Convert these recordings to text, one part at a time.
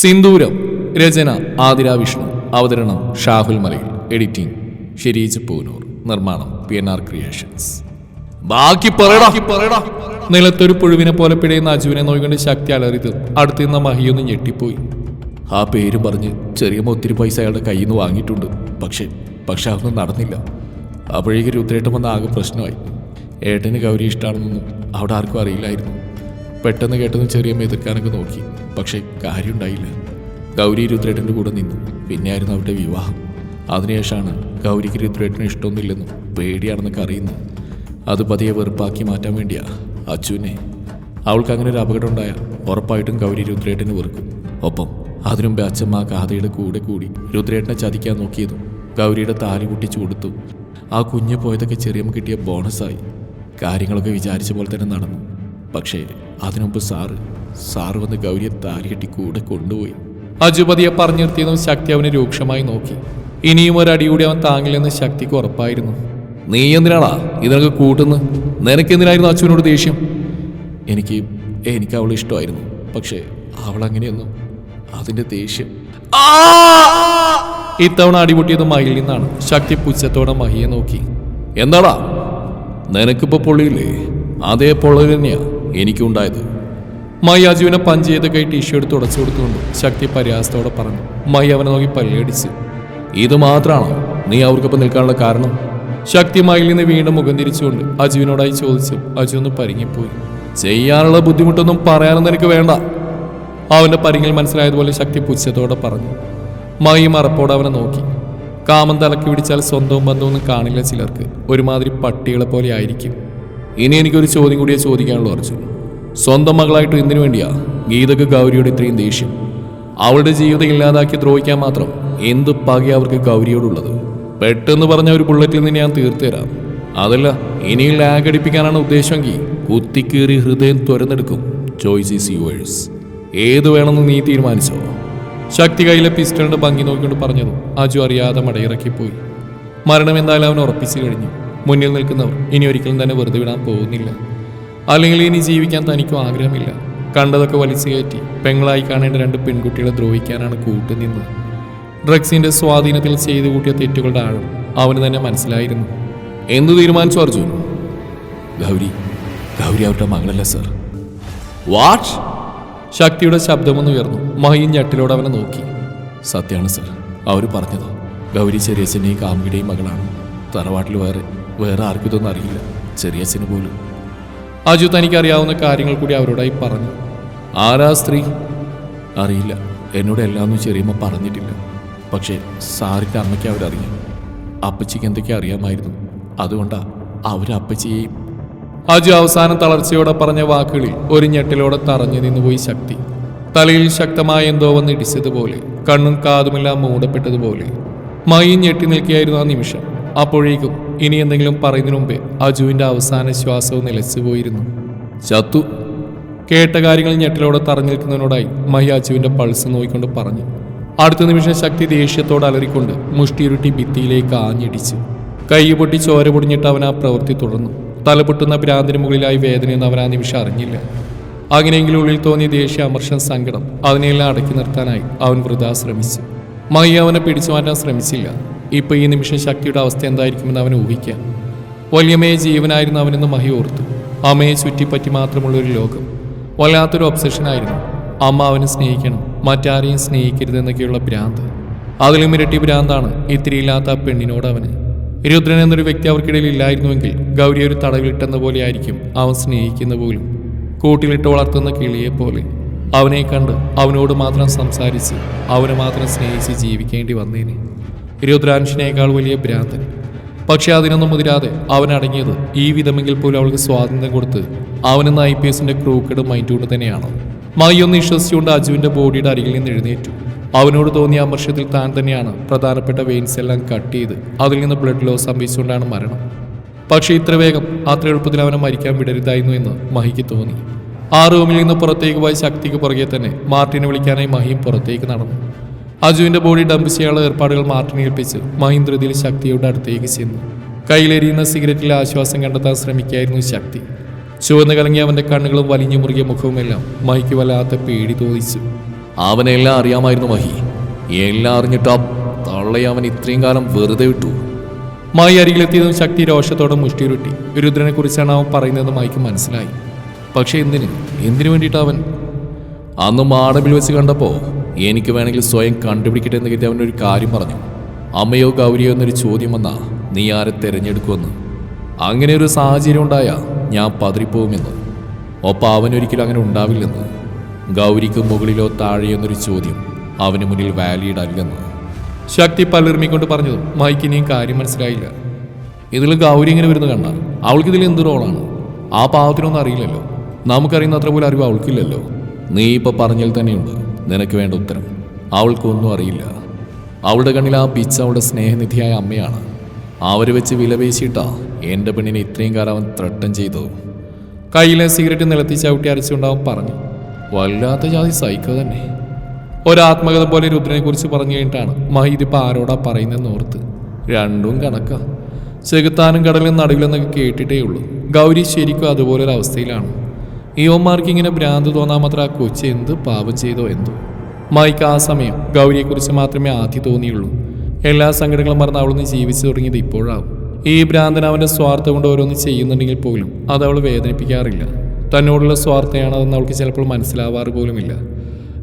സിന്ദൂരം രചന ആതിര വിഷ്ണു അവതരണം ഷാഹുൽ മലയിൽ എഡിറ്റിംഗ് ഷെരീജ് പൂനൂർ നിർമ്മാണം പി എൻ ആർ ക്രിയേഷൻസ്. ബാക്കി പറയടാ. നിലത്തൊരു പുഴുവിനെ പോലെ പിടയുന്ന അജുവിനെ നോക്കിക്കൊണ്ട് ശക്തി അലറിത് അടുത്ത് നിന്ന മഹിയൊന്ന് ഞെട്ടിപ്പോയി. ആ പേരും പറഞ്ഞ് ചെറിയ ഒത്തിരി പൈസ അയാളുടെ കയ്യിൽ നിന്ന് വാങ്ങിയിട്ടുണ്ട്. പക്ഷേ പക്ഷെ അതൊന്നും നടന്നില്ല. അപ്പോഴേക്ക് രുദ്രേട്ടൻ വന്ന ആകെ പ്രശ്നമായി. ഏട്ടന് ഗൗരി ഇഷ്ടമാണെന്നൊന്നും അവിടെ ആർക്കും അറിയില്ലായിരുന്നു. പെട്ടെന്ന് കേട്ടെന്ന് ചെറിയ എതിർക്കാനൊക്കെ നോക്കി. പക്ഷേ കാര്യമുണ്ടായില്ല. ഗൗരി രുദ്രേട്ടന്റെ കൂടെ നിന്നു. പിന്നെയായിരുന്നു അവരുടെ വിവാഹം. അതിനുശേഷമാണ് ഗൗരിക്ക് രുദ്രേട്ടന് ഇഷ്ടമൊന്നുമില്ലെന്നും പേടിയാണെന്നൊക്കെ അറിയുന്നത് അത് പതിയെ വെറുപ്പാക്കി മാറ്റാൻ വേണ്ടിയാ. അച്ചുവിനെ. അവൾക്ക് അങ്ങനെ ഒരു അപകടം ഉണ്ടായാൽ ഉറപ്പായിട്ടും ഗൗരി രുദ്രേട്ടന് വെറുക്കും. ഒപ്പം അതിനുമുമ്പ് അച്ഛമ്മ ആ കൂടെ കൂടി രുദ്രേട്ടനെ ചതിക്കാൻ നോക്കിയതും ഗൗരിയുടെ താലി പൊട്ടിച്ചു കൊടുത്തു. ആ കുഞ്ഞ് പോയതൊക്കെ ചെറിയമ്മ കിട്ടിയ ബോണസായി. കാര്യങ്ങളൊക്കെ വിചാരിച്ച പോലെ തന്നെ നടന്നു. പക്ഷേ അതിനുമുമ്പ് സാറ് സാറ് വന്ന് ഗൗരിയെ താലികെട്ടി കൂടെ കൊണ്ടുപോയി. അജുപതിയെ പറഞ്ഞു നിർത്തിയതും ശക്തി അവനെ രൂക്ഷമായി നോക്കി. ഇനിയും ഒരു കൂടി അവൻ താങ്ങില്ലെന്ന് ശക്തിക്ക് ഉറപ്പായിരുന്നു. നീ എന്തിനാടാ ഇതിനൊക്കെ കൂട്ടുന്ന്? നിനക്കെന്തിനായിരുന്നു അച്ഛനോട് ദേഷ്യം? എനിക്ക് എനിക്ക് അവൾ ഇഷ്ടമായിരുന്നു. പക്ഷേ അവൾ അങ്ങനെയൊന്നും അതിന്റെ ദേഷ്യം ഇത്തവണ അടിപൊട്ടിയത് മഹിയിൽ നിന്നാണ്. ശക്തി പുച്ഛത്തോടെ മഹിയെ നോക്കി. എന്താടാ? നിനക്കിപ്പോ പൊള്ളിയില്ലേ? അതേ പൊള്ളൽ തന്നെയാ എനിക്കുണ്ടായത്. മൈ അജുവിനെ പഞ്ച് ചെയ്ത കൈ ടിഷ്യൂ എടുത്ത് ഉടച്ചു കൊടുത്തുകൊണ്ട് ശക്തി പരിഹാസത്തോടെ പറഞ്ഞു മൈ അവനെ നോക്കി പല്ലടിച്ചു. ഇത് മാത്രമാണോ നീ അവർക്കൊപ്പം നിൽക്കാനുള്ള കാരണം? ശക്തി മയിൽ നിന്ന് വീണ്ടും മുഖം തിരിച്ചുകൊണ്ട് അജുവിനോടായി ചോദിച്ചു അജു ഒന്ന് പരിങ്ങിപ്പോയി. ചെയ്യാനുള്ള ബുദ്ധിമുട്ടൊന്നും പറയാനൊന്നും എനിക്ക് വേണ്ട. അവന്റെ പരിങ്ങിൽ മനസ്സിലായതുപോലെ ശക്തി പുച്ഛത്തോടെ പറഞ്ഞു. മൈ മറപ്പോടെ അവനെ നോക്കി. കാമം തലക്കി പിടിച്ചാൽ സ്വന്തവും ബന്ധമൊന്നും കാണില്ല ചിലർക്ക്. ഒരുമാതിരി പട്ടികളെ പോലെ ആയിരിക്കും. ഇനി എനിക്കൊരു ചോദ്യം കൂടിയേ ചോദിക്കാനുള്ളൂ അർജുൻ. സ്വന്തം മകളായിട്ടും എന്തിനു വേണ്ടിയാ? ഗീതക്ക് ഗൗരിയോട് ഇത്രയും ദേഷ്യം. അവളുടെ ജീവിതം ഇല്ലാതാക്കി ദ്രോഹിക്കാൻ മാത്രം എന്ത് പകി അവർക്ക് ഗൗരിയോടുള്ളത്? പെട്ടെന്ന് പറഞ്ഞ ഒരു ബുള്ളറ്റിൽ നിന്ന് ഞാൻ തീർത്തുതരാം. അതല്ല ഇനി ലാഗ് അടിപ്പിക്കാനാണ് ഉദ്ദേശമെങ്കിൽ കുത്തിക്കീറി ഹൃദയം തുരന്നെടുക്കും ചോയ്സ് ഈസ് യുവേഴ്സ് ഏത് വേണമെന്ന് നീ തീരുമാനിച്ചോ? ശക്തി കയ്യിലെ പിസ്റ്റളിന്റെ ഭംഗി നോക്കിക്കൊണ്ട് പറഞ്ഞതും അജു അറിയാതെ മടയിറക്കിപ്പോയി മരണം എന്തായാലും അവൻ ഉറപ്പിച്ചു കഴിഞ്ഞു. മുന്നിൽ നിൽക്കുന്നവർ ഇനി ഒരിക്കലും തന്നെ വെറുതെ വിടാൻ പോകുന്നില്ല. അല്ലെങ്കിൽ ഇനി ജീവിക്കാൻ തനിക്കും ആഗ്രഹമില്ല. കണ്ടതൊക്കെ വലിച്ചു കയറ്റി പെങ്ങളായി കാണേണ്ട രണ്ട് പെൺകുട്ടികളെ ദ്രോഹിക്കാനാണ് കൂട്ടുനിന്ന് ഡ്രഗ്സിന്റെ സ്വാധീനത്തിൽ ചെയ്തു കൂട്ടിയ തെറ്റുകളുടെ ആഴം അവന് തന്നെ മനസ്സിലായിരുന്നു. എന്തു തീരുമാനിച്ചു അർജുൻ? ഗൗരി ഗൗരി അവരുടെ മകളല്ല സർ? വാട്ട് ശക്തിയുടെ ശബ്ദമൊന്ന് ഉയർന്നു. മഹിയും ഞെട്ടിലോട് അവനെ നോക്കി. സത്യമാണ് സർ. അവർ പറഞ്ഞത്. ഗൗരി ചെറിയച്ഛന്റെയും കാമുകിയുടെയും മകളാണ്. തറവാട്ടിൽ വേറെ വേറെ ആർക്കും ഇതൊന്നും അറിയില്ല. ചെറിയച്ഛന് പോലും. അജു തനിക്ക് അറിയാവുന്ന കാര്യങ്ങൾ കൂടി അവരോടായി പറഞ്ഞു. ആരാ സ്ത്രീ? അറിയില്ല. എന്നോട് എല്ലാമൊന്നും ചെറിയമ്മ പറഞ്ഞിട്ടില്ല. പക്ഷേ സാറിന്റെ അമ്മയ്ക്ക് അവരറിയാം. അപ്പച്ചിക്ക് എന്തൊക്കെ അറിയാമായിരുന്നു. അതുകൊണ്ടാ അവരപ്പച്ചിയെയും അജു അവസാന തളർച്ചയോടെ പറഞ്ഞ വാക്കുകളിൽ ഒരു ഞെട്ടിലോടെ തറഞ്ഞു നിന്നുപോയി ശക്തി. തലയിൽ ശക്തമായ എന്തോ വന്ന് ഇടിച്ചതുപോലെ കണ്ണും കാതുമെല്ലാം മൂടപ്പെട്ടതുപോലെ മൈ ഞെട്ടി നിൽക്കുകയായിരുന്നു ആ നിമിഷം. അപ്പോഴേക്കും ഇനി എന്തെങ്കിലും പറയുന്നതിന് മുമ്പേ അജുവിന്റെ അവസാന ശ്വാസവും നിലച്ചുപോയിരുന്നു ചത്തു. കേട്ട കാര്യങ്ങൾ ഞെട്ടിലോടെ തറഞ്ഞു നിൽക്കുന്നതിനോടായി മഹി അജുവിന്റെ പൾസ് നോക്കിക്കൊണ്ട് പറഞ്ഞു. അടുത്ത നിമിഷം ശക്തി ദേഷ്യത്തോട് അലറിക്കൊണ്ട് മുഷ്ടിയുരുട്ടി ഭിത്തിയിലേക്ക് ആഞ്ഞിടിച്ചു. കൈ പൊട്ടി ചോര പൊടിഞ്ഞിട്ട് അവൻ ആ പ്രവൃത്തി തുടർന്നു. തലപൊട്ടുന്ന ഭ്രാന്തിന് മുകളിലായി വേദനയെന്ന് അവൻ ആ നിമിഷം അറിഞ്ഞില്ല. അങ്ങനെയെങ്കിലും ഉള്ളിൽ തോന്നിയ ദേഷ്യ അമർഷം സങ്കടം അതിനെല്ലാം അടക്കി നിർത്താനായി അവൻ വൃതാ ശ്രമിച്ചു. മഹി അവനെ പിടിച്ചു മാറ്റാൻ ശ്രമിച്ചില്ല. ഇപ്പൊ ഈ നിമിഷം ശക്തിയുടെ അവസ്ഥ എന്തായിരിക്കുമെന്ന് അവൻ ഊഹിക്കാം. വല്യമ്മയെ ജീവനായിരുന്നു അവനെന്ന് മഹി ഓർത്തു. അമ്മയെ ചുറ്റിപ്പറ്റി മാത്രമുള്ള ഒരു ലോകം. വല്ലാത്തൊരു ഒബ്സഷനായിരുന്നു അമ്മ അവനെ സ്നേഹിക്കണം മറ്റാരെയും സ്നേഹിക്കരുതെന്നൊക്കെയുള്ള ഭ്രാന്ത്. അതിലും ഇരട്ടി ഭ്രാന്താണ് ഇത്തിരിയില്ലാത്ത ആ പെണ്ണിനോട് അവന്. രുദ്രൻ എന്നൊരു വ്യക്തി അവർക്കിടയിൽ ഇല്ലായിരുന്നുവെങ്കിൽ ഗൗരി ഒരു തടവിലിട്ടെന്ന പോലെ ആയിരിക്കും അവൻ സ്നേഹിക്കുന്ന പോലും. കൂട്ടിലിട്ട് വളർത്തുന്ന കിളിയെ പോലെ. അവനെ കണ്ട് അവനോട് മാത്രം സംസാരിച്ച് അവനെ മാത്രം സ്നേഹിച്ച് ജീവിക്കേണ്ടി വന്നേനെ. രുദ്രാൻഷിനേക്കാൾ വലിയ ഭ്രാന്തൻ. പക്ഷെ അതിനൊന്നും മുതിരാതെ അവൻ അടങ്ങിയത് ഈ വിധമെങ്കിൽ പോലും അവൾക്ക് സ്വാതന്ത്ര്യം കൊടുത്ത് അവനെന്ന ഐ പി എസിന്റെ ക്രൂക്കഡ് മൈൻഡ് കൊണ്ട് തന്നെയാണ്. മയൊന്ന് വിശ്വസിച്ചുകൊണ്ട് അജുവിന്റെ ബോഡിയുടെ അരികിൽ നിന്ന് എഴുന്നേറ്റു. അവനോട് തോന്നിയ അമർഷത്തിൽ താൻ തന്നെയാണ് പ്രധാനപ്പെട്ട വെയിൻസ് എല്ലാം കട്ട് ചെയ്ത് അതിൽ നിന്ന് ബ്ലഡ് ലോസ് സംഭവിച്ചുകൊണ്ടാണ് മരണം. പക്ഷേ ഇത്ര വേഗം അത്ര എളുപ്പത്തിൽ അവനെ മരിക്കാൻ വിടരുതായിരുന്നു എന്ന് മഹിക്ക് തോന്നി. ആ റൂമിൽ നിന്ന് പുറത്തേക്ക് പോയ ശക്തിക്ക് പുറകെ തന്നെ മാർട്ടിനെ വിളിക്കാനായി മഹിയും പുറത്തേക്ക് നടന്നു. അജുവിന്റെ ബോഡി ഡംപ് ചെയ്യാനുള്ള ഏർപ്പാടുകൾ മാർട്ടിനെ ഏൽപ്പിച്ച് മഹീന്ദ്രതിൽ ശക്തിയുടെ അടുത്തേക്ക് ചെന്നു. കയ്യിലെരിയുന്ന സിഗരറ്റിൽ ആശ്വാസം കണ്ടെത്താൻ ശ്രമിക്കായിരുന്നു ശക്തി. ചുവന്ന് കലങ്ങിയ അവന്റെ കണ്ണുകളും വലിഞ്ഞു മുറുകിയ മുഖവുമെല്ലാം മഹിക്ക് വല്ലാത്ത പേടി തോന്നിച്ചു. അവനെല്ലാം അറിയാമായിരുന്നു മഹി. എല്ലാം അറിഞ്ഞിട്ട് ആ തള്ളയെ അവൻ ഇത്രയും കാലം വെറുതെ വിട്ടു. മായി അരികിലെത്തിയതും ശക്തി രോഷത്തോടെ മുഷ്ടിയുരുട്ടി. രുദ്രനെ കുറിച്ചാണ് അവൻ പറയുന്നതെന്ന് മായിക്ക് മനസ്സിലായി. പക്ഷെ എന്തിന്? എന്തിനു വേണ്ടിയിട്ടവൻ അവൻ? അന്ന് മാടമ്പിൽ വെച്ച് കണ്ടപ്പോൾ എനിക്ക് വേണമെങ്കിൽ സ്വയം കണ്ടുപിടിക്കട്ടെ എന്ന് കരുതി അവനൊരു കാര്യം പറഞ്ഞു. അമ്മയോ ഗൗരിയോ എന്നൊരു ചോദ്യം വന്നാ നീ ആരെ തിരഞ്ഞെടുക്കുമെന്ന്. അങ്ങനെ ഒരു സാഹചര്യം ഉണ്ടായാ ഞാൻ പതറിപ്പോകുമെന്ന് ഒപ്പം അവനൊരിക്കലും അങ്ങനെ ഉണ്ടാവില്ലെന്ന്. ഗൗരിക്ക് മുകളിലോ താഴെയോ എന്നൊരു ചോദ്യം അവന് മുന്നിൽ വാലിഡ് അല്ലെന്ന് ശക്തി പലർമിക്കൊണ്ട് പറഞ്ഞതും മൈക്കിനെയും കാര്യം മനസ്സിലായില്ല. ഇതിൽ ഗൗരി ഇങ്ങനെ വരുന്ന കണ്ട അവൾക്ക് ഇതിൽ എന്ത് റോളാണ് ആ പാവത്തിനൊന്നും അറിയില്ലല്ലോ. നമുക്കറിയുന്ന അത്ര പോലും അറിവ് അവൾക്കില്ലല്ലോ. നീ ഇപ്പൊ പറഞ്ഞാൽ തന്നെയുണ്ട്. നിനക്ക് വേണ്ട ഉത്തരം. അവൾക്കൊന്നും അറിയില്ല. അവളുടെ കണ്ണിൽ ആ പിച്ച അവളുടെ സ്നേഹനിധിയായ അമ്മയാണ്. അവർ വെച്ച് വിലപേശിയിട്ടാ എന്റെ പെണ്ണിനെ ഇത്രയും കാലം അവൻ ത്രട്ടം ചെയ്തു. കയ്യിലെ സിഗരറ്റ് നിലത്തി ചവിട്ടി അരച്ചുകൊണ്ട് അവൻ പറഞ്ഞു വല്ലാത്ത ജാതി സൈക്കോ തന്നെ. ഒരാത്മകഥ പോലെ രുദ്രനെ കുറിച്ച് പറഞ്ഞു കഴിഞ്ഞിട്ടാണ് മഹീദ് ഇപ്പൊ ആരോടാ പറയുന്നതെന്ന് ഓർത്ത് രണ്ടും കണക്കാ. ചെകുത്താനും കടലും നടുവിലെന്നൊക്കെ കേട്ടിട്ടേ ഉള്ളൂ ഗൗരി ശരിക്കും അതുപോലൊരവസ്ഥയിലാണ്. അവസ്ഥയിലാണ് യുവന്മാർക്ക് ഇങ്ങനെ ഭ്രാന്ത് തോന്നാൻ മാത്രം ആ കൊച്ചി എന്ത് പാപം ചെയ്തോ എന്തോ. മൈക്ക് ആ സമയം ഗൗരിയെക്കുറിച്ച് മാത്രമേ ആദ്യം തോന്നിയുള്ളൂ. എല്ലാ സങ്കടങ്ങളും മറന്ന് അവളൊന്ന് ജീവിച്ചു തുടങ്ങിയത് ഇപ്പോഴാവും. ഈ ഭ്രാന്തൻ അവന്റെ സ്വാർത്ഥം കൊണ്ട് ഓരോന്ന് ചെയ്യുന്നുണ്ടെങ്കിൽ പോലും അത് അവൾ വേദനിപ്പിക്കാറില്ല. തന്നോടുള്ള സ്വാർത്ഥയാണതെന്ന് അവൾക്ക് ചിലപ്പോൾ മനസ്സിലാവാറ് പോലുമില്ല.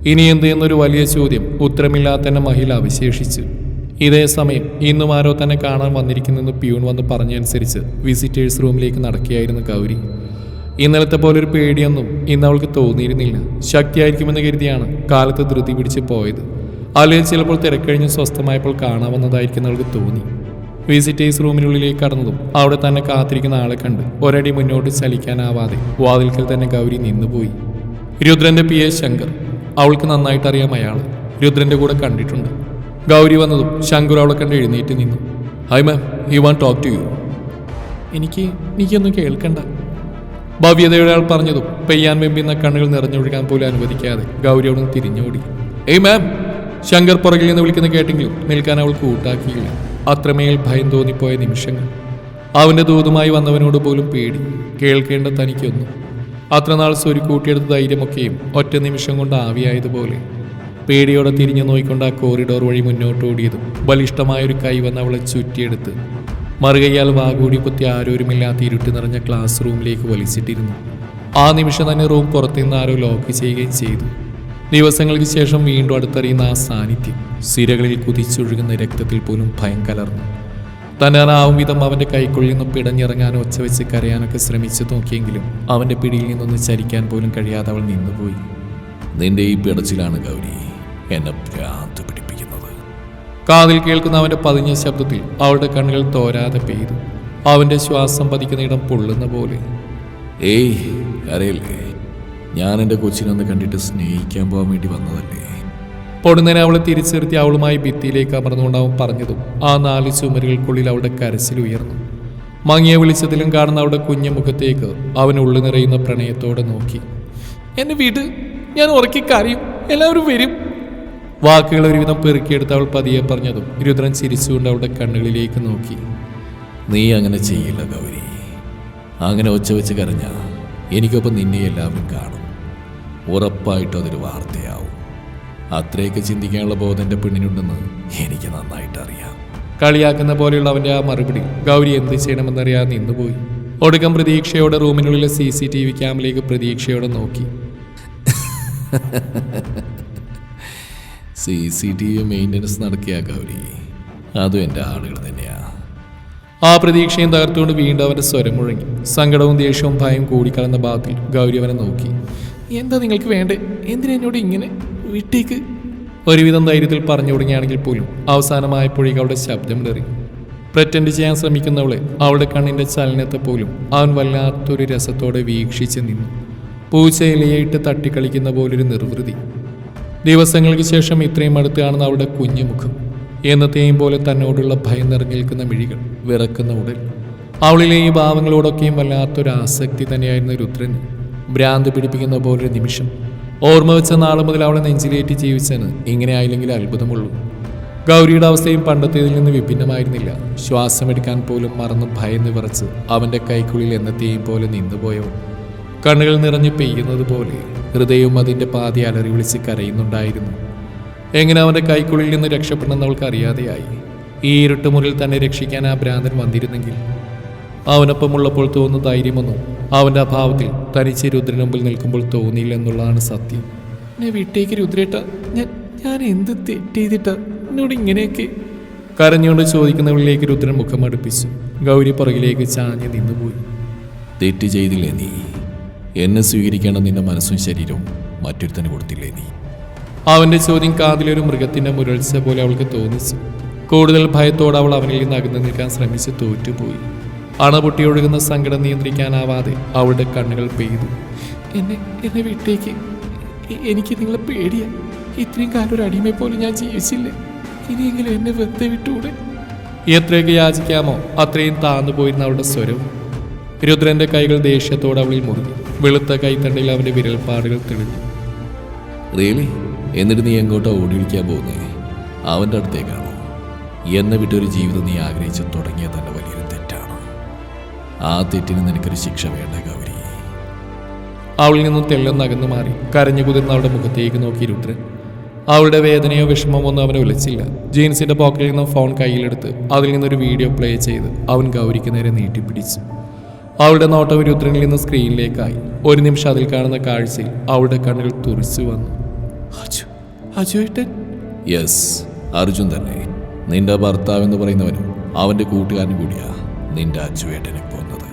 ഇനി എന്ത് എന്നൊരു വലിയ ചോദ്യം ഉത്തരമില്ലാത്ത തന്നെ മഹിള അവശേഷിച്ചു. ഇതേ സമയം ഇന്നും ആരോ തന്നെ കാണാൻ വന്നിരിക്കുന്നെന്ന് പ്യൂൺ വന്ന് പറഞ്ഞനുസരിച്ച് വിസിറ്റേഴ്സ് റൂമിലേക്ക് നടക്കുകയായിരുന്നു ഗൗരി. ഇന്നലത്തെ പോലെ ഒരു പേടിയൊന്നും ഇന്ന് അവൾക്ക് തോന്നിയിരുന്നില്ല. ശക്തിയായിരിക്കുമെന്ന് കരുതിയാണ് കാലത്ത് ധൃതി പിടിച്ച് പോയത്. അല്ലെങ്കിൽ ചിലപ്പോൾ തിരക്കഴിഞ്ഞ് സ്വസ്ഥമായപ്പോൾ കാണാമെന്നതായിരിക്കും അവൾക്ക് തോന്നി. വിസിറ്റേഴ്സ് റൂമിനുള്ളിലേക്ക് കടന്നതും അവിടെ തന്നെ കാത്തിരിക്കുന്ന ആളെ കണ്ട് ഒരടി മുന്നോട്ട് ചലിക്കാനാവാതെ വാതിൽക്കൽ തന്നെ ഗൗരി നിന്നുപോയി. രുദ്രന്റെ പി എ ശങ്കർ. അവൾക്ക് നന്നായിട്ട് അറിയാം അയാൾ രുദ്രന്റെ കൂടെ കണ്ടിട്ടുണ്ട്. ഗൗരി വന്നതും ശങ്കർ അവളെ കണ്ട് എഴുന്നേറ്റ് നിന്നു. Hi ma'am you want talk to you എനിക്ക് എനിക്കൊന്നും കേൾക്കണ്ട. ഭവ്യതയുടെ ആൾ പറഞ്ഞതും പെയ്യാൻ വെമ്പിന്ന കണ്ണുകൾ നിറഞ്ഞൊഴുകാൻ പോലും അനുവദിക്കാതെ ഗൗരി അവിടെ തിരിഞ്ഞോടി. ഏയ് മാം ശങ്കർ പുറകിൽ നിന്ന് വിളിക്കുന്ന കേട്ടെങ്കിലും നിൽക്കാൻ അവൾ കൂട്ടാക്കിയില്ല. അത്രമേൽ ഭയം തോന്നിപ്പോയ നിമിഷങ്ങൾ. അവന്റെ ദൂതുമായി വന്നവനോട് പോലും പേടി. കേൾക്കേണ്ട തനിക്കൊന്നും. അത്രനാൾ സ്വരുക്കൂട്ടിയെടുത്ത ധൈര്യമൊക്കെയും ഒറ്റ നിമിഷം കൊണ്ട് ആവിയായതുപോലെ. പേടിയോടെ തിരിഞ്ഞു നോയിക്കൊണ്ട് ആ കോറിഡോർ വഴി മുന്നോട്ട് ഓടിയതും ബലിഷ്ടമായൊരു കൈ വന്ന് അവളെ ചുറ്റിയെടുത്ത് മറുകയ്യാൽ വാഗൂടി കുത്തി ആരോരുമില്ലാത്ത ഇരുട്ട് നിറഞ്ഞ ക്ലാസ് റൂമിലേക്ക് വലിച്ചിട്ടിരുന്നു. ആ നിമിഷം തന്നെ റൂം പുറത്തുനിന്ന് ആരോ ലോക്ക് ചെയ്യുകയും ചെയ്തു. ദിവസങ്ങൾക്ക് ശേഷം വീണ്ടും അടുത്തറിയുന്ന ആ സാന്നിധ്യം സിരകളിൽ കുതിച്ചൊഴുകുന്ന രക്തത്തിൽ പോലും ഭയം കലർന്നു. തന്നാനാവും വിധം അവന്റെ കൈക്കുള്ളിൽ നിന്നും പിടഞ്ഞിറങ്ങാനോ ഒച്ച വെച്ച് കരയാനൊക്കെ ശ്രമിച്ചു നോക്കിയെങ്കിലും അവന്റെ പിടിയിൽ നിന്നൊന്ന് ചരിക്കാൻ പോലും കഴിയാതെ അവൾ നിന്നുപോയി. നിന്റെ ഈ പിടച്ചിലാണ് ഗൗരി. എന്നെ ഭ്രാന്ത് പിടിപ്പിക്കുന്നത് കാതിൽ കേൾക്കുന്ന അവന്റെ പതിഞ്ഞ ശബ്ദത്തിൽ അവളുടെ കണ്ണുകൾ തോരാതെ പെയ്തു. അവന്റെ ശ്വാസം പതിക്കുന്ന ഇടം പൊള്ളുന്ന പോലെ. ഏയ് അറിയില്ലേ ഞാൻ എന്റെ കൊച്ചിനൊന്ന് കണ്ടിട്ട് സ്നേഹിക്കാൻ പോകാൻ വേണ്ടി വന്നതല്ലേ? പൊടുന്നതിനെ അവളെ തിരിച്ചു നിർത്തി അവളുമായി ഭിത്തിയിലേക്ക് അമർന്നുകൊണ്ട് അവൻ പറഞ്ഞതും ആ നാല് ചുമരുകൾക്കുള്ളിൽ അവളുടെ കരച്ചിൽ ഉയർന്നു. മങ്ങിയ വിളിച്ചതിലും കാണുന്ന അവളുടെ കുഞ്ഞു മുഖത്തേക്ക് അവൻ ഉള്ളു നിറയുന്ന പ്രണയത്തോടെ നോക്കി. എന്നെ വീട് ഞാൻ ഉറക്കി കരയും. എല്ലാവരും വരും. വാക്കുകൾ ഒരുവിധം പെറുക്കിയെടുത്ത് അവൾ പതിയെ പറഞ്ഞതും രുദ്രൻ ചിരിച്ചുകൊണ്ട് അവളുടെ കണ്ണുകളിലേക്ക് നോക്കി. നീ അങ്ങനെ ചെയ്യില്ല ഗൗരി. അങ്ങനെ ഒച്ച വെച്ച് കരഞ്ഞ എനിക്കൊപ്പം നിന്നെ എല്ലാവരും കാണും. ഉറപ്പായിട്ടും അതൊരു വാർത്തയാവും. അത്രയൊക്കെ ചിന്തിക്കാനുള്ള ബോധം എന്റെ പെണ്ണിനുണ്ടെന്ന് എനിക്ക് നന്നായിട്ട് അറിയാം. കളിയാക്കുന്ന പോലെയുള്ള അവന്റെ ആ മറുപടി ഗൗരി എന്ത് ചെയ്യണമെന്നറിയാതെ നിന്നുപോയി. ഒടുക്കം പ്രതീക്ഷയോടെ റൂമിനുള്ളിലെ സി സി ടി വി ക്യാമിലേക്ക് പ്രതീക്ഷയോടെ നോക്കി. C C T V maintenance നടക്കിയ Gauri. അതും എന്റെ ആളുകൾ തന്നെയാ. ആ പ്രതീക്ഷയും തകർത്തുകൊണ്ട് വീണ്ടും അവന്റെ സ്വരം മുഴങ്ങി. സങ്കടവും ദേഷ്യവും ഭയം കൂടിക്കലർന്ന ഭാഗത്തിൽ ഗൗരി അവനെ നോക്കി. എന്താ നിങ്ങൾക്ക് വേണ്ടേ? എന്തിനാ എന്നോട് ഇങ്ങനെ? വിട്ടേക്ക്. ഒരുവിധം ധൈര്യത്തിൽ പറഞ്ഞു തുടങ്ങിയാണെങ്കിൽ പോലും അവസാനമായപ്പോഴേക്ക് അവളുടെ ശബ്ദം ഇടറി പ്രറ്റൻഡ് ചെയ്യാൻ ശ്രമിക്കുന്നവളെ അവളുടെ കണ്ണിന്റെ ചലനത്തെ പോലും അവൻ വല്ലാത്തൊരു രസത്തോടെ വീക്ഷിച്ച് നിന്നു. പൂച്ചയിലയിട്ട് തട്ടിക്കളിക്കുന്ന പോലൊരു നിർവൃതി. ദിവസങ്ങൾക്ക് ശേഷം ഇത്രയും അടുത്ത് കാണുന്ന അവളുടെ കുഞ്ഞുമുഖം. എന്നത്തെയും പോലെ തന്നോടുള്ള ഭയം നിറഞ്ഞു നിൽക്കുന്ന മിഴികൾ വിറക്കുന്ന ഉടൽ. അവളിലെ ഈ ഭാവങ്ങളോടൊക്കെയും വല്ലാത്തൊരു ആസക്തി തന്നെയായിരുന്ന രുദ്രന് ഭ്രാന്ത് പിടിപ്പിക്കുന്ന പോലൊരു നിമിഷം. ഓർമ്മ വെച്ച നാളെ മുതൽ അവളെ നെഞ്ചിലേറ്റി ജീവിച്ചെന്ന് ഇങ്ങനെ ആയില്ലെങ്കിൽ അത്ഭുതമുള്ളൂ. ഗൗരിയുടെ അവസ്ഥയും പണ്ടത്തേതിൽ നിന്ന് വിഭിന്നമായിരുന്നില്ല. ശ്വാസമെടുക്കാൻ പോലും മറന്ന് ഭയന്ന് വിറച്ച് അവന്റെ കൈക്കുള്ളിൽ എന്നത്തെയും പോലെ നിന്നുപോയവൾ. കണ്ണുകൾ നിറഞ്ഞ് പെയ്യുന്നത് പോലെ ഹൃദയവും അതിന്റെ പാതി അലറി വിളിച്ച് കരയുന്നുണ്ടായിരുന്നു. എങ്ങനെ അവന്റെ കൈക്കുള്ളിൽ നിന്ന് രക്ഷപ്പെടണമെന്ന് അവൾക്ക് അറിയാതെയായി. ഈ ഇരുട്ട് മുറിൽ തന്നെ രക്ഷിക്കാൻ ആ ഭ്രാന്തൻ വന്നിരുന്നെങ്കിൽ. അവനൊപ്പമുള്ളപ്പോൾ തോന്നുന്ന ധൈര്യമൊന്നും അവന്റെ അഭാവത്തിൽ തനിച്ച് രുദ്രന് മുമ്പിൽ നിൽക്കുമ്പോൾ തോന്നിയില്ല എന്നുള്ളതാണ് സത്യം. എന്നെ വീട്ടേക്ക് രുദ്രേട്ട. ഞാൻ ഞാൻ എന്ത് തെറ്റെയ്തിട്ട? എന്നോട് ഇങ്ങനെയൊക്കെ? കരഞ്ഞുകൊണ്ട് ചോദിക്കുന്നവളിലേക്ക് രുദ്രൻ മുഖം അടുപ്പിച്ചു. ഗൗരി പുറകിലേക്ക് ചാഞ്ഞ് നിന്നുപോയി. തെറ്റ് ചെയ്തില്ലേ നീ? എന്നെ സ്വീകരിക്കേണ്ട നിന്റെ മനസ്സും ശരീരവും മറ്റൊരുത്തന് കൊടുത്തില്ലേ നീ? അവന്റെ ചോദ്യം കാതിലൊരു മൃഗത്തിന്റെ മുരൾച്ച പോലെ അവൾക്ക് തോന്നിച്ചു കൂടുതൽ ഭയത്തോടെ അവൾ അവനിൽ നിന്ന് അകന്നു നിൽക്കാൻ ശ്രമിച്ച് തോറ്റുപോയി. അണപൊട്ടി ഒഴുകുന്ന സങ്കടം നിയന്ത്രിക്കാനാവാതെ അവളുടെ കണ്ണുകൾ പെയ്തു. എന്നെ എന്നെ വീട്ടിലേക്ക് എനിക്ക് നിങ്ങളെ പേടിയാ. ഇത്രയും കാലം ഒരു അടിമയെ പോലും ഞാൻ ജീവിച്ചില്ല. ഇനിയെങ്കിലും എന്നെ വെറുതെ വിട്ടുകൂടെ എത്രയൊക്കെ യാചിക്കാമോ അത്രയും താന്നു പോയിരുന്ന അവളുടെ സ്വരവും. രുദ്രന്റെ കൈകൾ ദേഷ്യത്തോടെ അവളിൽ മുറുകി. വെളുത്ത കൈത്തണ്ടയിൽ അവന്റെ വിരൽപ്പാടുകൾ തെളിഞ്ഞു. റിയലി എന്നിട്ട് നീ എങ്ങോട്ടാ ഓടിയിരിക്കാൻ പോകുന്നേ? അവന്റെ അടുത്തേക്കാണോ? എന്നെ വിട്ടൊരു ജീവിതം നീ ആഗ്രഹിച്ച് തുടങ്ങിയ തന്നെ വലിയൊരു തെറ്റാണ്. ആ തെറ്റിന് നിനക്കൊരു ശിക്ഷ വേണ്ട ഗൗരി. അവളിൽ നിന്നും തെല്ലൊന്ന് നകന്നു മാറി കരഞ്ഞു കുതിർന്ന് അവളുടെ മുഖത്തേക്ക് നോക്കി രുദ്രൻ. അവളുടെ വേദനയോ വിഷമമോ ഒന്നും അവനെ വിളിച്ചില്ല ജീൻസിന്റെ പോക്കറ്റിൽ നിന്നും ഫോൺ കയ്യിലെടുത്ത് അതിൽ നിന്നൊരു വീഡിയോ പ്ലേ ചെയ്ത് അവൻ ഗൗരിക്ക് നേരെ നീട്ടിപ്പിടിച്ചു. അവളുടെ നോട്ടം രുദ്രനിൽ നിന്ന് സ്ക്രീനിലേക്കായി. ഒരു നിമിഷം അതിൽ കാണുന്ന കാഴ്ചയിൽ അവളുടെ കണ്ണുകൾ തുറിച്ചു വന്നു. അജു അജു ഏട്ടൻ? യെസ് അർജുൻ തന്നെ. നിന്റെ ഭർത്താവ് എന്ന് പറയുന്നവനും അവന്റെ കൂട്ടുകാരനും കൂടിയാ നിന്റെ അച്ചുവേട്ടനെ കൊന്നത്.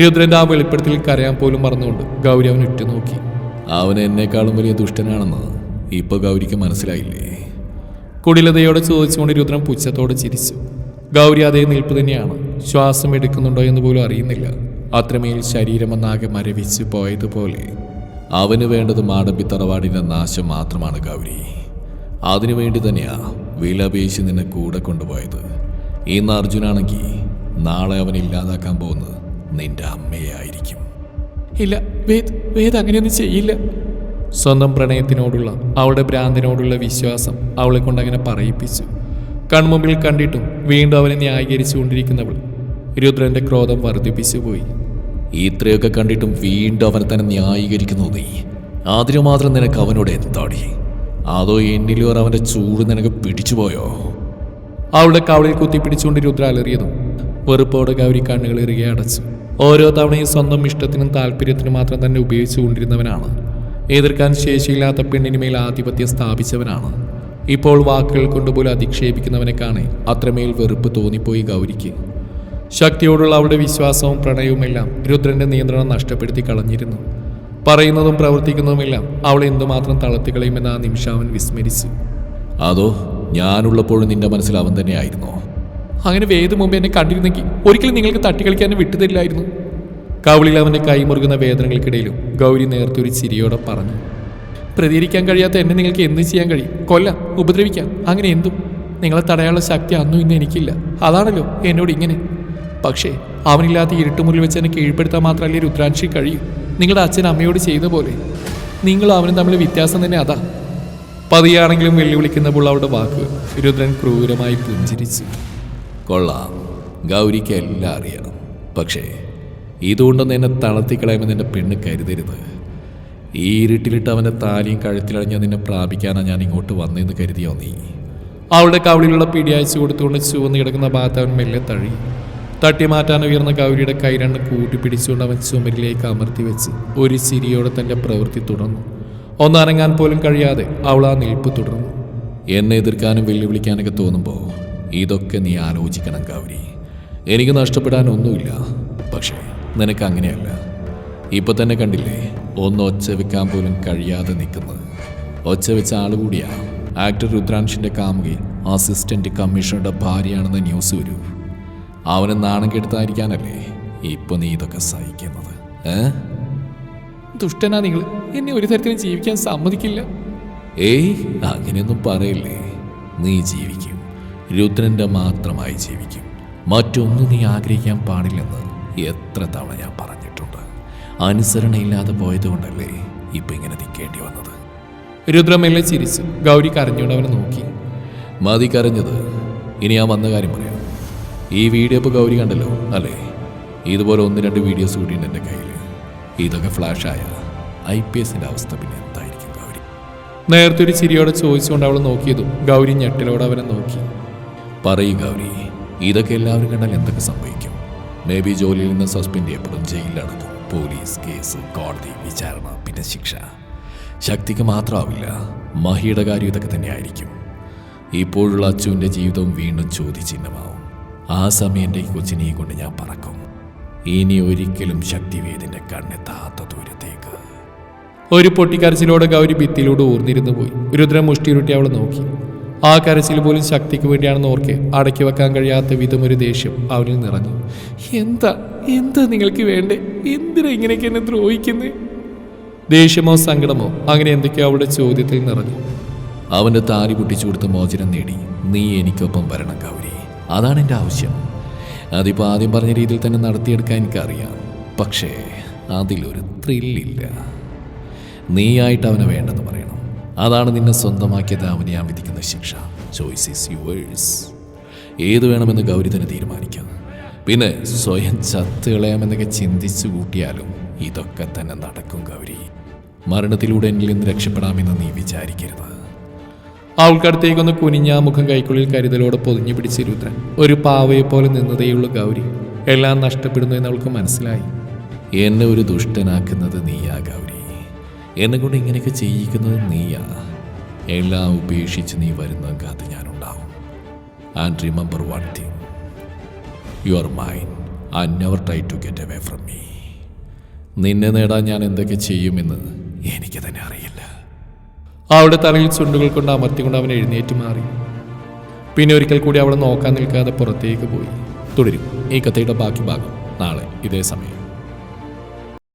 രുദ്രന്റെ ആ വെളിപ്പെടുത്തിൽ കരയാൻ പോലും മറന്നുകൊണ്ട് ഗൗരി അവൻ ഉറ്റുനോക്കി. അവൻ എന്നെക്കാളും വലിയ ദുഷ്ടനാണെന്ന് ഇപ്പൊ ഗൗരിക്ക് മനസ്സിലായില്ലേ? കുടിലതയോടെ ചോദിച്ചുകൊണ്ട് രുദ്രൻ പുച്ഛത്തോടെ ചിരിച്ചു. ഗൗരി അതേ നിൽപ്പ് തന്നെയാണ്. ശ്വാസം എടുക്കുന്നുണ്ടോ എന്ന് പോലും അറിയുന്നില്ല. അത്രമേൽ ശരീരമൊന്നാകെ മരവിച്ചു പോയതുപോലെ അവന് വേണ്ടത് മാടമ്പി തറവാടിന്റെ നാശം മാത്രമാണ് ഗൗരി. അതിനുവേണ്ടി തന്നെയാ വിലപേശി നിന്നെ കൂടെ കൊണ്ടുപോയത്. ഇന്ന് അർജുനാണെങ്കിൽ നാളെ അവൻ ഇല്ലാതാക്കാൻ പോകുന്നത് നിന്റെ അമ്മയായിരിക്കും. ഇല്ല വേദ് വേദ് അങ്ങനെയൊന്നും ചെയ്യില്ല. സ്വന്തം പ്രണയത്തിനോടുള്ള അവളുടെ ഭ്രാന്തിനോടുള്ള വിശ്വാസം അവളെ കൊണ്ട് അങ്ങനെ പറയിപ്പിച്ചു. കൺമുമ്പിൽ കണ്ടിട്ടും വീണ്ടും അവനെ ന്യായീകരിച്ചു കൊണ്ടിരിക്കുന്നവൾ രുദ്രന്റെ ക്രോധം വർദ്ധിപ്പിച്ചു പോയി. ഇത്രയൊക്കെ കണ്ടിട്ടും വീണ്ടും അവനെ തന്നെ ന്യായീകരിക്കുന്നു നീ. അതിനു മാത്രം നിനക്ക് അവനോട് എന്താടി? അതോ എന്നിലോർ അവന്റെ ചൂട് നിനക്ക് പിടിച്ചുപോയോ അവളുടെ കവളിൽ കുത്തിപ്പിടിച്ചുകൊണ്ട് രുദ്ര അലറിയതും വെറുപ്പോടെ ഗൗരി കണ്ണുകൾ ഇറുകെ അടച്ചു. ഓരോ തവണയും സ്വന്തം ഇഷ്ടത്തിനും താല്പര്യത്തിനും മാത്രം തന്നെ ഉപയോഗിച്ചുകൊണ്ടിരുന്നവനാണ് എതിർക്കാൻ ശേഷിയില്ലാത്ത പെണ്ണിന് മേൽ ആധിപത്യം സ്ഥാപിച്ചവനാണ്. ഇപ്പോൾ വാക്കുകൾ കൊണ്ടുപോലും അധിക്ഷേപിക്കുന്നവനെ കാണേ അത്രമേൽ വെറുപ്പ് തോന്നിപ്പോയി ഗൗരിക്ക്. ശക്തിയോടുള്ള അവളുടെ വിശ്വാസവും പ്രണയവുമെല്ലാം രുദ്രന്റെ നിയന്ത്രണം നഷ്ടപ്പെടുത്തി കളഞ്ഞിരുന്നു. പറയുന്നതും പ്രവർത്തിക്കുന്നതുമെല്ലാം അവളെ എന്തുമാത്രം തളർത്തിക്കളയുമെന്ന് ആ നിമിഷം അവൻ വിസ്മരിച്ചു. അതോ ഞാനുള്ളപ്പോഴും നിന്റെ മനസ്സിൽ അവൻ തന്നെയായിരുന്നോ അങ്ങനെ വേദ മുമ്പ് എന്നെ കണ്ടിരുന്നെങ്കിൽ ഒരിക്കലും നിങ്ങൾക്ക് തട്ടിക്കളിക്കാനും വിട്ടുതരില്ലായിരുന്നു. കവിളിൽ അവന്റെ കൈമുറുകുന്ന വേദനകൾക്കിടയിലും ഗൗരി നേർത്തൊരു ചിരിയോടെ പറഞ്ഞു പ്രതികരിക്കാൻ കഴിയാത്ത എന്നെ നിങ്ങൾക്ക് എന്ത് ചെയ്യാൻ കഴിയും? കൊല്ലാം ഉപദ്രവിക്കാം അങ്ങനെ എന്തും? നിങ്ങളെ തടയാനുള്ള ശക്തി അന്നും ഇന്ന് എനിക്കില്ല. അതാണല്ലോ എന്നോട് ഇങ്ങനെ പക്ഷേ അവനില്ലാത്ത ഇരുട്ടുമുറിൽ വെച്ച് എന്നെ കീഴ്പ്പെടുത്താൻ മാത്രമല്ലേ രുദ്രാക്ഷി കഴിയൂ? നിങ്ങളുടെ അച്ഛൻ അമ്മയോട് ചെയ്ത പോലെ. നിങ്ങളും അവനും തമ്മിൽ വ്യത്യാസം തന്നെ അതാ. പതിയാണെങ്കിലും വെല്ലുവിളിക്കുന്ന അവളുടെ വാക്ക് രുദ്രൻ ക്രൂരമായി പുഞ്ചിരിച്ചു. കൊള്ളാം. ഗൗരിക്ക് എല്ലാം അറിയാം പക്ഷേ ഇതുകൊണ്ടൊന്നും എന്നെ തളർത്തിക്കളയുമെന്ന് എന്റെ പെണ്ണ് കരുതരുത്. ഈ ഇരുട്ടിലിട്ട് അവന്റെ താലിയും കഴുത്തിലണിഞ്ഞ നിന്നെ പ്രാപിക്കാനാണ് ഞാൻ ഇങ്ങോട്ട് വന്നതെന്ന് കരുതിയോ നീ? അവളുടെ കവളിലുള്ള പിടിയയച്ചു കൊടുത്തുകൊണ്ട് ചുവന്ന് കിടക്കുന്ന ഭാഗത്ത് അവൻ മെല്ലെ തഴി. തട്ടി മാറ്റാൻ ഉയർന്ന ഗൗരിയുടെ കൈ രണ്ട് കൂട്ടിപ്പിടിച്ചുകൊണ്ട് അവൻ ചുമരിലേക്ക് അമർത്തി വെച്ച് ഒരു ചിരിയോടെ തന്റെ പ്രവൃത്തി തുടർന്നു. ഒന്നനങ്ങാൻ പോലും കഴിയാതെ അവൾ ആ നിൽപ്പ് തുടർന്നു. എന്നെ എതിർക്കാനും വെല്ലുവിളിക്കാനൊക്കെ തോന്നുമ്പോൾ ഇതൊക്കെ നീ ആലോചിക്കണം ഗൗരി. എനിക്ക് നഷ്ടപ്പെടാൻ ഒന്നുമില്ല. പക്ഷേ നിനക്ക് അങ്ങനെയല്ല. ഇപ്പൊ തന്നെ കണ്ടില്ലേ? ഒന്ന് ഒച്ച വെക്കാൻ പോലും കഴിയാതെ നിൽക്കുന്നത്. ഒച്ച വെച്ച ആളുകൂടിയാ ആക്ടർ രുദ്രാംശിന്റെ കാമുകി അസിസ്റ്റന്റ് കമ്മീഷണറുടെ ഭാര്യയാണെന്ന ന്യൂസ് വരൂ. അവനെ നാണം കെടുത്തായിരിക്കാനല്ലേ ഇപ്പൊ നീ ഇതൊക്കെ സഹിക്കുന്നത്? ഏ? ദുഷ്ടനാ നിങ്ങൾ എന്നെ ഒരു തരത്തിലും ജീവിക്കാൻ സമ്മതിക്കില്ല. ഏയ് അങ്ങനെയൊന്നും പറയില്ലേ. നീ ജീവിക്കും. രുദ്രന്റെ മാത്രമായി ജീവിക്കും. മറ്റൊന്നും നീ ആഗ്രഹിക്കാൻ പാടില്ലെന്ന് എത്ര തവണ ഞാൻ പറഞ്ഞിട്ടുണ്ട്. അനുസരണയില്ലാതെ പോയതുകൊണ്ടല്ലേ ഇപ്പൊ ഇങ്ങനെ നിൽക്കേണ്ടി വന്നത്? രുദ്രമെല്ലാം ചിരിച്ചു. ഗൗരി കരഞ്ഞുകൊണ്ട് അവനെ നോക്കി. മതി കരഞ്ഞത്. ഇനി ഞാൻ വന്ന കാര്യം പറയാം. ഈ വീഡിയോ ഇപ്പോൾ ഗൗരി കണ്ടല്ലോ അല്ലേ? ഇതുപോലെ ഒന്ന് രണ്ട് വീഡിയോസ് കൂടിയുണ്ട് എന്റെ കയ്യിൽ. ഇതൊക്കെ ഫ്ലാഷായ ഐ പി എസിന്റെ അവസ്ഥ പിന്നെ എന്തായിരിക്കും ഗൗരി? നേരത്തെ ഒരു ചിരിയോടെ ചോദിച്ചുകൊണ്ട് അവൾ നോക്കിയതും ഗൗരി ഞെട്ടലോടെ അവനെ നോക്കി. പറയൂ ഗൗരി ഇതൊക്കെ എല്ലാവരും കണ്ടാൽ എന്തൊക്കെ സംഭവിക്കും? മേ ബി ജോലിയിൽ നിന്ന് സസ്പെൻഡ് ചെയ്യപ്പെടും ജയിലിലടക്കും പോലീസ് കേസ് കോടതി വിചാരണ പിന്നെ ശിക്ഷ. ശക്തിക്ക് മാത്രമാവില്ല മഹിയുടെ കാര്യം ഇതൊക്കെ തന്നെയായിരിക്കും. ഇപ്പോഴുള്ള അച്ചുവിന്റെ ജീവിതവും വീണ്ടും ചോദ്യചിഹ്നമാവും. ആ സമയം എന്റെ ഈ കൊച്ചിനെയും കൊണ്ട് ഞാൻ പറക്കും. ഇനി ഒരിക്കലും ശക്തിവേദിന്റെ കണ്ണെത്താത്ത ദൂരത്തേക്ക്. ഒരു പൊട്ടിക്കരച്ചിലോടെ ഗൗരി ഭിത്തിയിലൂടെ ഊർന്നിരുന്നു പോയി. രുദ്രൻ മുഷ്ടിയുരുട്ടി അവളെ നോക്കി. ആ കരച്ചിൽ പോലും ശക്തിക്ക് വേണ്ടിയാണെന്ന് ഓർക്കെ അടക്കി വെക്കാൻ കഴിയാത്ത വിധം ഒരു ദേഷ്യം അവനിൽ നിറഞ്ഞു. എന്താ? എന്താ നിങ്ങൾക്ക് വേണ്ടേ? എന്തിനാ ഇങ്ങനെയൊക്കെ എന്നെ ദ്രോഹിക്കുന്നേ? ദേഷ്യമോ സങ്കടമോ അങ്ങനെ എന്തൊക്കെയോ അവളുടെ ചോദ്യത്തിൽ നിറഞ്ഞു. അവന്റെ താലി പൊട്ടിച്ചു കൊടുത്ത് മോചനം നേടി. നീ എനിക്കൊപ്പം വരണം ഗൗരി. അതാണ് എന്റെ ആവശ്യം. അതിപ്പോൾ ആദ്യം പറഞ്ഞ രീതിയിൽ തന്നെ നടത്തിയെടുക്കാൻ എനിക്കറിയാം. പക്ഷേ അതിലൊരു ത്രില്ലില്ല നീയായിട്ട് അവനെ വേണ്ടെന്ന് പറയണം. അതാണ് നിന്നെ സ്വന്തമാക്കിയത് അവന് ഞാൻ വിധിക്കുന്ന ശിക്ഷ. ചോയ്സ് ഈസ് യുവേഴ്സ് ഏത് വേണമെന്ന് ഗൗരി തന്നെ തീരുമാനിക്കാം. പിന്നെ സ്വയം ചത്ത് കളയാമെന്നൊക്കെ ചിന്തിച്ചു കൂട്ടിയാലും ഇതൊക്കെ തന്നെ നടക്കും ഗൗരി. മരണത്തിലൂടെ നിന്ന് രക്ഷപ്പെടാമെന്ന് നീ വിചാരിക്കരുത്. അവൾക്കടുത്തേക്കൊന്ന് കുനിഞ്ഞ മുഖം കൈക്കുള്ളിൽ കരുതലോടെ പൊതിഞ്ഞു പിടിച്ച രുദ്രൻ ഒരു പാവയെ പോലെ നിന്നതേയുള്ളൂ ഗൗരി. എല്ലാം നഷ്ടപ്പെടുന്നു എന്ന് അവൾക്ക് മനസ്സിലായി. എന്നെ ഒരു ദുഷ്ടനാക്കുന്നത് നീയാ ഗൗരി. എന്നെ കൊണ്ട് ഇങ്ങനെയൊക്കെ ചെയ്യിക്കുന്നത് നീയാ. എല്ലാം ഉപേക്ഷിച്ച് നീ വരുന്ന കാത്ത് ഞാനുണ്ടാവും. And remember one thing. You are mine I never try to get away from me നിന്നെ നേടാൻ ഞാൻ എന്തൊക്കെ ചെയ്യുമെന്ന് എനിക്ക് തന്നെ അറിയില്ല. അവളുടെ തലയിൽ ചുണ്ടുകൾ കൊണ്ട് അമർത്തിക്കൊണ്ട് അവൻ എഴുന്നേറ്റ് മാറി. പിന്നെ ഒരിക്കൽ കൂടി അവളെ നോക്കാൻ നിൽക്കാതെ പുറത്തേക്ക് പോയി. തുടരും ഈ കഥയുടെ ബാക്കി ഭാഗം നാളെ ഇതേ സമയം.